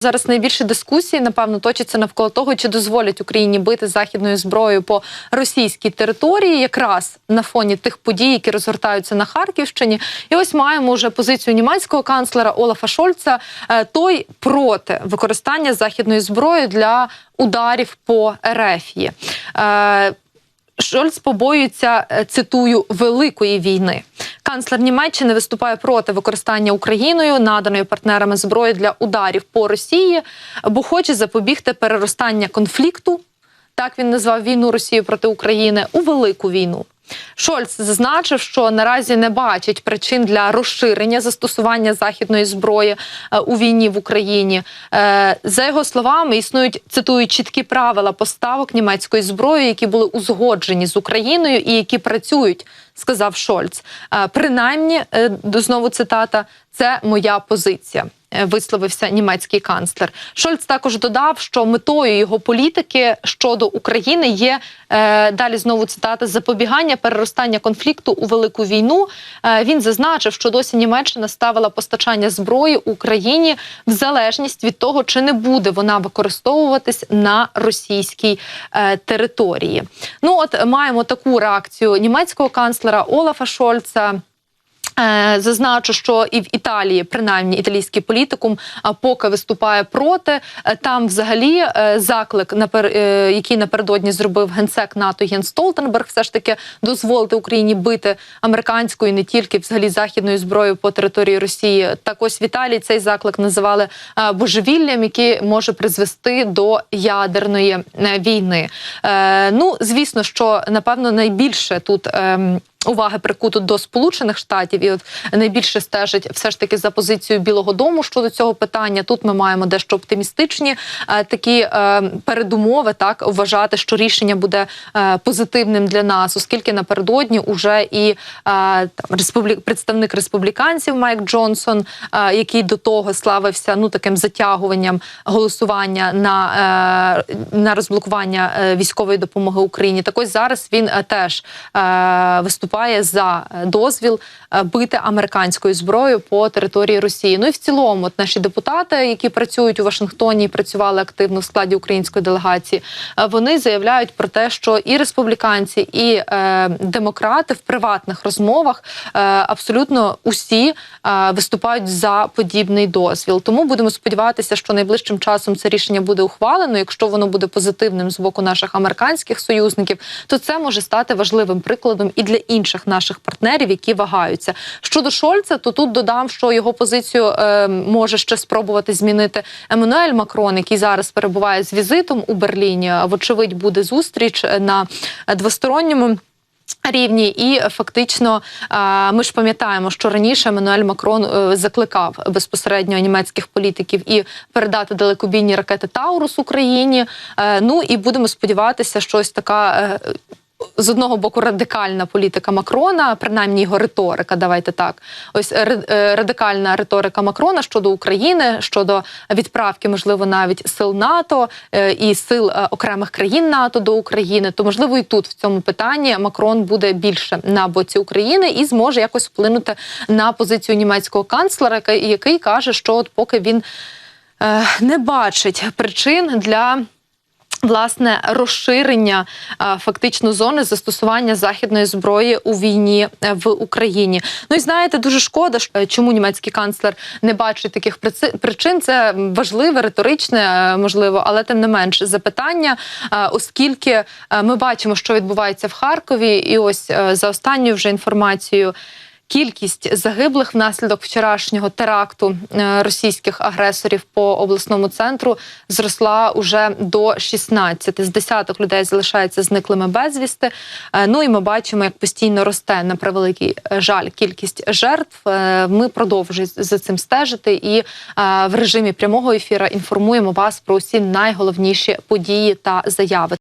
Зараз найбільше дискусії, напевно, точиться навколо того, чи дозволять Україні бити західною зброєю по російській території, якраз на фоні тих подій, які розгортаються на Харківщині. І ось маємо вже позицію німецького канцлера Олафа Шольца. Е, Той проти використання західної зброї для ударів по Ерефії. Шольц побоюється, е, цитую, великої війни. Канцлер Німеччини виступає проти використання Україною наданої партнерами зброї для ударів по Росії, бо хоче запобігти переростання конфлікту. Так він назвав війну Росії проти України у велику війну. Шольц зазначив, що наразі не бачить причин для розширення застосування західної зброї е, у війні в Україні. Е, За його словами, існують цитую чіткі правила поставок німецької зброї, які були узгоджені з Україною і які працюють, сказав Шольц. Е, Принаймні, знову цитата, це моя позиція. Е, Висловився німецький канцлер. Шольц також додав, що метою його політики щодо України є е, далі знову цитата запобігання переростання конфлікту у велику війну. Е, він зазначив, що досі Німеччина ставила постачання зброї Україні в залежність від того, чи не буде вона використовуватись на російській території. Ну от маємо таку реакцію німецького канцлера Олафа Шольца. Е, Зазначу, що і в Італії, принаймні італійський політикум, а поки виступає проти. Е, Там, взагалі, е, заклик е, який напередодні зробив генсек НАТО Єн Столтенберг, все ж таки дозволити Україні бити американською, не тільки взагалі західною зброєю по території Росії. Так ось в Італії цей заклик називали е, божевіллям, який може призвести до ядерної е, війни. Е, Ну, звісно, що напевно найбільше тут. Уваги прикуто до Сполучених Штатів, і от найбільше стежить все ж таки за позицією Білого Дому щодо цього питання. Тут ми маємо дещо оптимістичні е, такі е, передумови, так вважати, що рішення буде е, позитивним для нас, оскільки напередодні уже і е, там республі... представник республіканців Майк Джонсон, е, який до того славився ну таким затягуванням голосування на, е, на розблокування е, військової допомоги Україні. Так ось зараз він е, теж е, виступає за е, дозвіл е, бити американською зброєю по території Росії. Ну і в цілому, от наші депутати, які працюють у Вашингтоні, і працювали активно в складі української делегації, е, вони заявляють про те, що і республіканці, і е, демократи в приватних розмовах е, абсолютно усі е, виступають за подібний дозвіл. Тому будемо сподіватися, що найближчим часом це рішення буде ухвалено. Якщо воно буде позитивним з боку наших американських союзників, то це може стати важливим прикладом і для інших наших партнерів, які вагаються. Щодо Шольца, то тут додам, що його позицію е, може ще спробувати змінити Еммануель Макрон, який зараз перебуває з візитом у Берліні. Вочевидь, буде зустріч на двосторонньому. Рівні і фактично е, ми ж пам'ятаємо, що раніше Еммануель Макрон е, закликав безпосередньо німецьких політиків і передати далекобійні ракети Таурус Україні. Е, Ну і будемо сподіватися, що ось така. Е, З одного боку радикальна політика Макрона, принаймні його риторика. Давайте так. Ось ри- е, радикальна риторика Макрона щодо України, щодо відправки, можливо, навіть сил НАТО е, і сил е, окремих країн НАТО до України. То можливо і тут в цьому питанні Макрон буде більше на боці України і зможе якось вплинути на позицію німецького канцлера, який- каже, що от поки він е, не бачить причин для. Власне, розширення е, фактично зони застосування західної зброї у війні е, в Україні. Ну і знаєте, дуже шкода, е, чому німецький канцлер не бачить таких причин. Це важливе, риторичне, можливо, але тим не менш запитання, оскільки ми бачимо, що відбувається в Харкові, і ось за останньою вже інформацією. Кількість загиблих внаслідок вчорашнього теракту е, російських агресорів по обласному центру зросла уже до 16. З десяток людей залишаються зниклими безвісти. Е, Ну і ми бачимо, як постійно росте на превеликий жаль кількість жертв. Е, Ми продовжуємо за цим стежити і в режимі прямого ефіра інформуємо вас про усі найголовніші події та заяви.